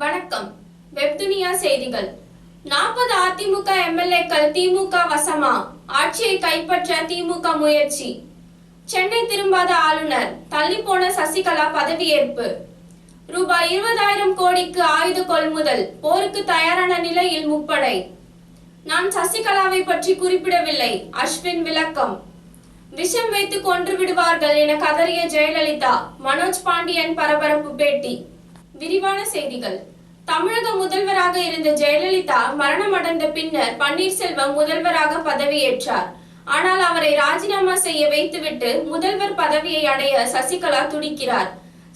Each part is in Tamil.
வணக்கம். வெப்துனியா செய்திகள். நாற்பது அதிமுக எம்எல்ஏக்கள் திமுக வசமா? ஆட்சியை கைப்பற்ற திமுக முயற்சி. சென்னை திரும்பாத ஆளுநர் தள்ளி போன சசிகலா பதவியேற்பு. ரூபாய் இருபதாயிரம் கோடிக்கு ஆயுத கொள்முதல் போருக்கு தயாரான நிலையில் முப்படை. நான் சசிகலாவை பற்றி குறிப்பிடவில்லை அஸ்வின் விளக்கம். விஷம் வைத்து கொன்று விடுவார்கள் என கதறிய ஜெயலலிதா மனோஜ் பாண்டியன் பரபரப்பு பேட்டி. விரிவான செய்திகள். தமிழக முதல்வராக இருந்த ஜெயலலிதா மரணமடைந்த பின்னர் பன்னீர்செல்வம் முதல்வராக பதவியேற்றார். ஆனால் அவரை ராஜினாமா செய்ய வைத்துவிட்டு முதல்வர் பதவியை அடைய சசிகலா துடிக்கிறார்.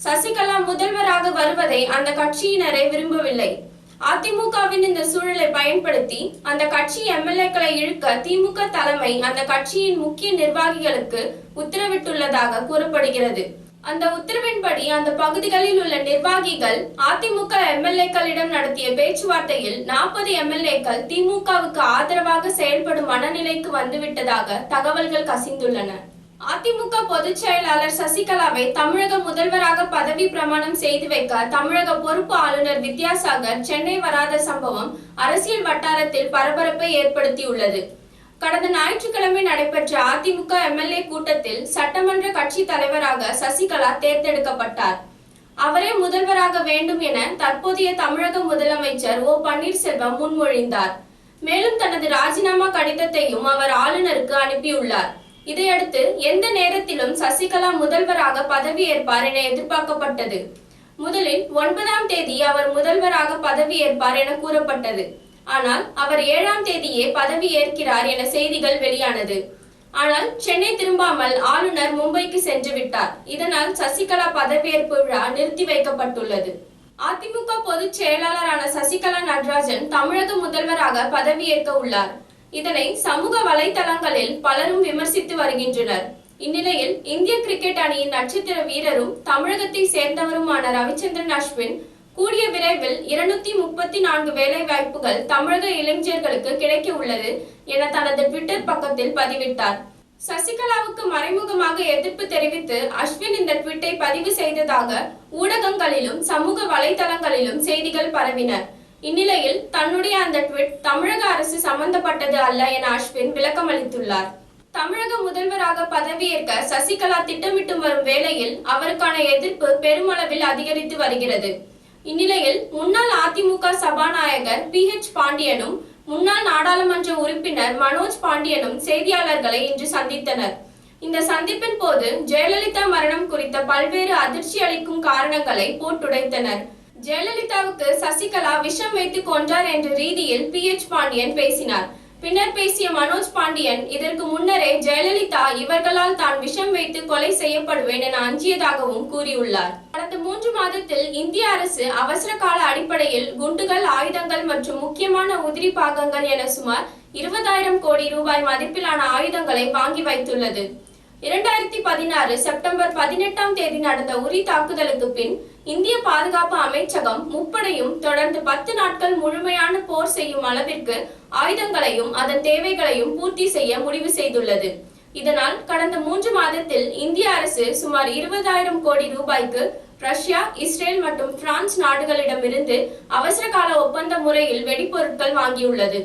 சசிகலா முதல்வராக வருவதை அந்த கட்சியினரை விரும்பவில்லை. அதிமுகவின் இந்த சூழலை பயன்படுத்தி அந்த கட்சி எம்எல்ஏக்களை இழுக்க திமுக தலைமை அந்த கட்சியின் முக்கிய நிர்வாகிகளுக்கு உத்தரவிட்டுள்ளதாக கூறப்படுகிறது. அந்த உத்தரவின்படி அந்த பகுதிகளில் உள்ள நிர்வாகிகள் அதிமுக எம்எல்ஏக்களிடம் நடத்திய பேச்சுவார்த்தையில் நாற்பது எம்எல்ஏக்கள் திமுகவுக்கு ஆதரவாக செயல்படும் மனநிலைக்கு வந்துவிட்டதாக தகவல்கள் கசிந்துள்ளன. அதிமுக பொதுச் செயலாளர் சசிகலாவை தமிழக முதல்வராக பதவி பிரமாணம் செய்து வைக்க தமிழக பொறுப்பு ஆளுநர் வித்யாசாகர் சென்னை வராத சம்பவம் அரசியல் வட்டாரத்தில் பரபரப்பை ஏற்படுத்தியுள்ளது. கடந்த ஞாயிற்றுக்கிழமை நடைபெற்ற அதிமுக எம்எல்ஏ கூட்டத்தில் சட்டமன்ற கட்சி தலைவராக சசிகலா தேர்ந்தெடுக்கப்பட்டார். அவரே முதல்வராக வேண்டும் என தற்போதைய தமிழக முதலமைச்சர் ஓ பன்னீர்செல்வம் முன்மொழிந்தார். மேலும் தனது ராஜினாமா கடிதத்தையும் அவர் ஆளுநருக்கு அனுப்பியுள்ளார். இதையடுத்து எந்த நேரத்திலும் சசிகலா முதல்வராக பதவியேற்பார் என எதிர்பார்க்கப்பட்டது. முதலில் ஒன்பதாம் தேதி அவர் முதல்வராக பதவியேற்பார் என கூறப்பட்டது. ஆனால் அவர் ஏழாம் தேதியே பதவி ஏற்கிறார் என செய்திகள் வெளியானது. ஆனால் சென்னை திரும்பாமல் ஆளுநர் மும்பைக்கு சென்று விட்டார். இதனால் சசிகலா பதவியேற்பு விழா நிறுத்தி வைக்கப்பட்டுள்ளது. அதிமுக பொதுச் செயலாளரான சசிகலா நடராஜன் தமிழக முதல்வராக பதவியேற்க உள்ளார். இதனை சமூக வலைதளங்களில் பலரும் விமர்சித்து வருகின்றனர். இந்நிலையில் இந்திய கிரிக்கெட் அணியின் நட்சத்திர வீரரும் தமிழகத்தை சேர்ந்தவருமான ரவிச்சந்திரன் அஸ்வின் கூடிய விரைவில் இருநூத்தி முப்பத்தி நான்கு வேலை வாய்ப்புகள் தமிழக இளைஞர்களுக்கு கிடைக்க உள்ளது என தனது ட்விட்டர் பக்கத்தில் பதிவிட்டார். சசிகலாவுக்கு மறைமுகமாக எதிர்ப்பு தெரிவித்து அஸ்வின் இந்த ட்விட்டை பதிவு செய்ததாக ஊடகங்களிலும் சமூக வலைதளங்களிலும் செய்திகள் பரவின. இந்நிலையில் தன்னுடைய அந்த ட்விட் தமிழக அரசு சம்பந்தப்பட்டது அல்ல என அஸ்வின் விளக்கமளித்துள்ளார் தமிழக முதல்வராக பதவியேற்க சசிகலா திட்டமிட்டு வரும் வேளையில் அவருக்கான எதிர்ப்பு பெருமளவில் அதிகரித்து வருகிறது. இந்நிலையில் முன்னாள் அதிமுக சபாநாயகர் பி ஹெச் பாண்டியனும் முன்னாள் நாடாளுமன்ற உறுப்பினர் மனோஜ் பாண்டியனும் செய்தியாளர்களை இன்று சந்தித்தனர். இந்த சந்திப்பின் போது ஜெயலலிதா மரணம் குறித்த பல்வேறு அதிர்ச்சி அளிக்கும் காரணங்களை போட்டுடைத்தனர். ஜெயலலிதாவுக்கு சசிகலா விஷம் வைத்து கொன்றார் என்ற ரீதியில் பி ஹெச் பாண்டியன் பேசினார். பின்னர் பேசிய மனோஜ் பாண்டியன் இதற்கு முன்னரே ஜெயலலிதா இவர்களால் தான் விஷம் வைத்து கொலை செய்யப்படுவேன் என அஞ்சியதாகவும் கூறியுள்ளார். கடந்த மூன்று மாதத்தில் இந்திய அரசு அவசர கால அடிப்படையில் குண்டுகள் ஆயுதங்கள் மற்றும் முக்கியமான உதிரி பாகங்கள் என சுமார் இருபதாயிரம் கோடி ரூபாய் மதிப்பிலான ஆயுதங்களை வாங்கி வைத்துள்ளது. இரண்டாயிரத்தி பதினாறு செப்டம்பர் பதினெட்டாம் தேதி நடந்த உரி தாக்குதலுக்கு பின் இந்திய பாதுகாப்பு அமைச்சகம் முப்படையும் தொடர்ந்து பத்து நாட்கள் முழுமையான போர் செய்யும் அளவிற்கு ஆயுதங்களையும் அதன் தேவைகளையும் பூர்த்தி செய்ய முடிவு செய்துள்ளது. இதனால் கடந்த மூன்று மாதத்தில் இந்திய அரசு சுமார் இருபதாயிரம் கோடி ரூபாய்க்கு ரஷ்யா இஸ்ரேல் மற்றும் பிரான்ஸ் நாடுகளிடமிருந்து அவசர கால ஒப்பந்த முறையில் வெடிப்பொருட்கள் வாங்கியுள்ளது.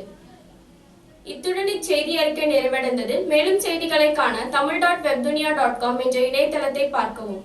இத்துடன் இச்செய்தி அறிக்கை நிறைவடைந்தது. மேலும் செய்திகளை காண Tamil dot Webdunia dot com என்ற இணையதளத்தை பார்க்கவும்.